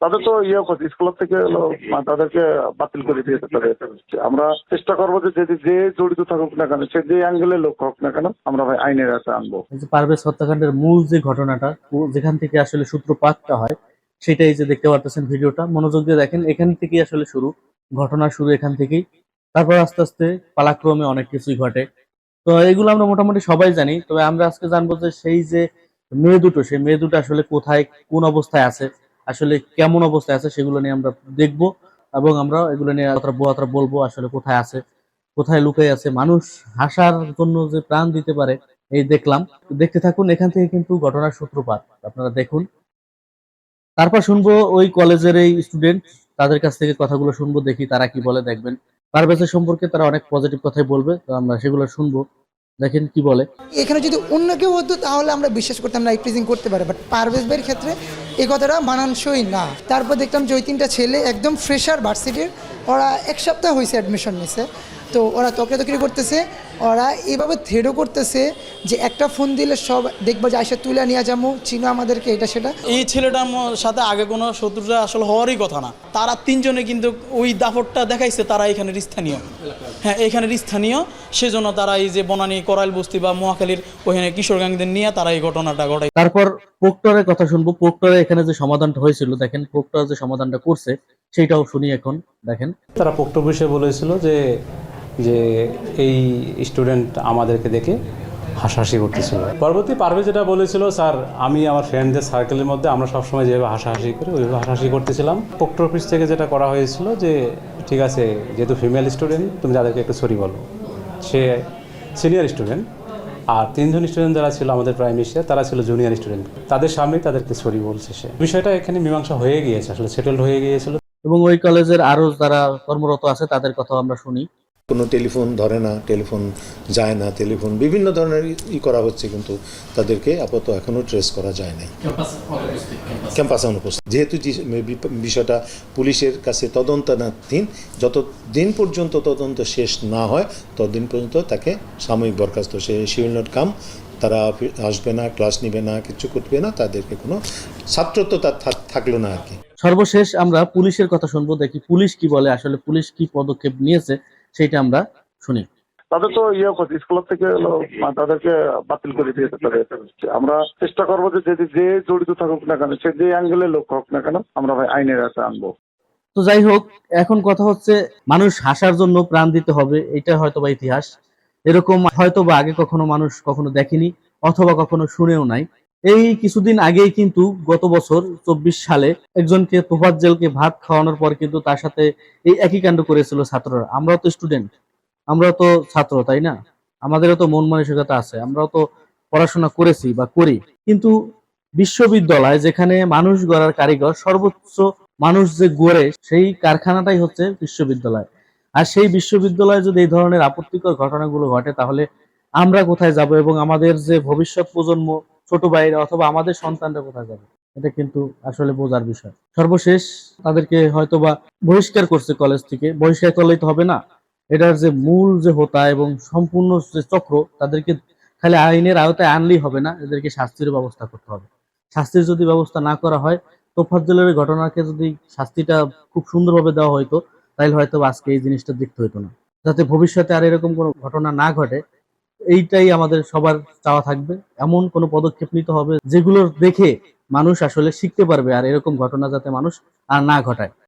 তাদের তো ইয়ে করছে স্কুল থেকে মানে তাদেরকে বাতিল করে দিয়েছে তাদের। আমরা চেষ্টা করব যে যে জড়িত থাকুক না কেন, সে যে অ্যাঙ্গেলে লোক হোক না কেন, আমরা ভাই আইনের হাতে আনব। পারভেজ হত্যাকাণ্ডের মূল যে ঘটনাটা, যেখান থেকে আসলে সূত্রপাতটা হয়, সেটাই যে দেখতে পারতেছেন ভিডিওটা, মনোযোগ দিয়ে দেখেন, এখান থেকেই আসলে শুরু, ঘটনা শুরু এখান থেকেই। তারপর আস্তে আস্তে পালাক্রমে অনেক কিছুই ঘটে। তো এগুলো আমরা মোটামুটি সবাই জানি, তবে আমরা আজকে জানব যে সেই যে মেয়ে দুটো, সেই মেয়ে দুটো আসলে কোথায়, কোন অবস্থায় আছে আসলে কেমন অবস্থায় আছে সেগুলো নিয়ে আমরা দেখব এবং আমরা এগুলো নিয়ে কথা বলব আসলে কোথায় আছে, কোথায় লুকাই আছে। মানুষ হাসার জন্য যে প্রাণ দিতে পারে, এই দেখলাম। দেখতে থাকুন, এখান থেকে কিন্তু ঘটনার সূত্রপাত। আপনারা দেখুন। তারপর শুনব ওই কলেজের এই স্টুডেন্ট তাদের কাছ থেকে কথাগুলো শুনব, দেখি তারা কি বলে, দেখবেন। পারভেজের সম্পর্কে তারা অনেক পজিটিভ কথাই বলবে, তো আমরা সেগুলো শুনব। দেখেন কি বলে। এখানে যদি অন্য কেউ হতো, তাহলে আমরা বিশ্বাস করতাম না প্রিজিং করতে পারে বাট পারভেজ ভাইয়ের ক্ষেত্রে এই কথাটা মানানসই না। তারপর দেখলাম যে ওই তিনটা ছেলে একদম ফ্রেশার ভার্সিটির ওরা এক সপ্তাহ হয়েছে অ্যাডমিশন নিছে। তো ওরা তকরি করতেছে। ওরা এভাবে থ্রেডও করতেছে যে একটা ফোন দিলে সব দেখব যে আইসা তুলে নিয়ে যাব চিনো আমাদেরকে এটা সেটা। এই ছেলেটার সাথে আগে কোনো শত্রুতা আসলে হওয়ারই কথা না। তারা তিনজনে কিন্তু ওই দাপটটা দেখাইছে তারা এখানের স্থানীয়। হ্যাঁ এখানের স্থানীয়। সেজন্য তারা এই যে বনানী করাইল বস্তি বা মহাখালীর ওখানে কিশোরগঞ্জদের নিয়ে তারা এই ঘটনাটা ঘটায় তারপর প্রক্টরের কথা শুনব। প্রক্টরে এখানে যে সমাধানটা হয়েছিল দেখেন প্রক্টর যে সমাধানটা করছে সেটাও শুনি এখন দেখেন। তারা পোক্ত বিষয়ে বলেছিল যে যে এই স্টুডেন্ট আমাদেরকে দেখে হাসাহাসি করতেছিল। পরবর্তী পারভে যেটা বলেছিল, স্যার, আমি আমার ফ্রেন্ডদের সার্কেলের মধ্যে আমরা সবসময় যেভাবে হাসাহাসি করি, ওইভাবে হাসাহাসি করতেছিলাম। পোক্টর অফিস থেকে যেটা করা হয়েছিল যে, ঠিক আছে, যেহেতু ফিমেল স্টুডেন্ট তুমি যাদেরকে একটু সরি বলো। সে সিনিয়র স্টুডেন্ট আর তিনজন স্টুডেন্ট যারা ছিল আমাদের প্রাইম মিনিস্টার তারা ছিল জুনিয়র স্টুডেন্ট তাদের সামনেই তাদেরকে সরি বলছে সে। বিষয়টা এখানে মীমাংসা হয়ে গিয়েছে, আসলে সেটেলড হয়ে গিয়েছিল। এবং ওই কলেজের আরও যারা কর্মরত আছে, তাদের কথাও আমরা শুনি। কোনো টেলিফোন ধরে না টেলিফোন যায় না টেলিফোন বিভিন্ন ধরনের ই করা হচ্ছে কিন্তু তাদেরকে আপাতত এখনও ট্রেস করা যায় নাই। ক্যাম্পাসে অনুপস্থিত যেহেতু বিষয়টা পুলিশের কাছে তদন্তনাধীন যত দিন পর্যন্ত তদন্ত শেষ না হয় ততদিন পর্যন্ত তাকে সাময়িক বরখাস্ত। সে শি উইল নট কাম তারা আসবে না ক্লাস নিবে না কিছু করবে না তাদেরকে কোনো ছাত্রত্ব তার থাক- থাকল না আর কি। সর্বশেষ আমরা পুলিশের কথা শুনব দেখি পুলিশ কি বলে আসলে পুলিশ কি পদক্ষেপ নিয়েছে। সেটা আমরা শুনি। তাদের তো ইয়ে করছে স্কুল থেকে তাদেরকে বাতিল করে দিয়েছে তাদের। আমরা চেষ্টা করব যে যদি যে জড়িত থাকুক না কেন সে যে অ্যাঙ্গেলে লোক হোক না কেন আমরা ভাই আইনের হাতে আনব। তো যাই হোক এখন কথা হচ্ছে মানুষ হাসার জন্য প্রাণ দিতে হবে এটা হয়তো বা ইতিহাস। এরকম হয়তো বা আগে কখনো মানুষ কখনো দেখেনি অথবা কখনো শুনেও নাই। এই কিছুদিন আগেই কিন্তু গত বছর চব্বিশ সালে একজনকে তোফাজ্জেলকে ভাত খাওয়ানোর পর কিন্তু তার সাথে এই একই কাণ্ড করেছিল ছাত্ররা। আমরাও তো স্টুডেন্ট আমরাও তো ছাত্র, তাই না? আমাদেরও তো মন মানসিকতা আছে, আমরাও তো পড়াশোনা করেছি বা করি। কিন্তু বিশ্ববিদ্যালয় যেখানে মানুষ গড়ার কারিগর, সর্বোচ্চ মানুষ যে গড়ে সেই কারখানাটাই হচ্ছে বিশ্ববিদ্যালয়। আর সেই বিশ্ববিদ্যালয়ে যদি এই ধরনের আপত্তিকর ঘটনাগুলো ঘটে, তাহলে আমরা কোথায় যাব এবং আমাদের যে ভবিষ্যৎ প্রজন্ম ছোট ভাইরা অথবা আমাদের সন্তানরা কোথায় যাবে? এটা কিন্তু আসলে বোঝার বিষয়। সর্বশেষ তাদেরকে হয়তোবা বহিষ্কার করছে কলেজ থেকে। বহিষ্কার করলেই তো হবে না। এটার যে মূল যে হোতা এবং সম্পূর্ণ যে চক্র, তাদেরকে খালি আইনের আওতায় আনলেই হবে না। এদেরকে শাস্তির ব্যবস্থা করতে হবে। শাস্তির যদি ব্যবস্থা না করা হয়, তোফাজ্জলের ঘটনাকে যদি শাস্তিটা খুব সুন্দরভাবে দেওয়া হয়তো তাহলে হয়তো আজকে এই জিনিসটা দেখতে হতো না। যাতে ভবিষ্যতে আর এরকম কোনো ঘটনা না ঘটে এইটাই আমাদের সবার চাওয়া থাকবে। এমন কোনো পদক্ষেপ নিতে হবে যেগুলো দেখে মানুষ আসলে শিখতে পারবে আর এরকম ঘটনা যাতে মানুষ আর না ঘটায়।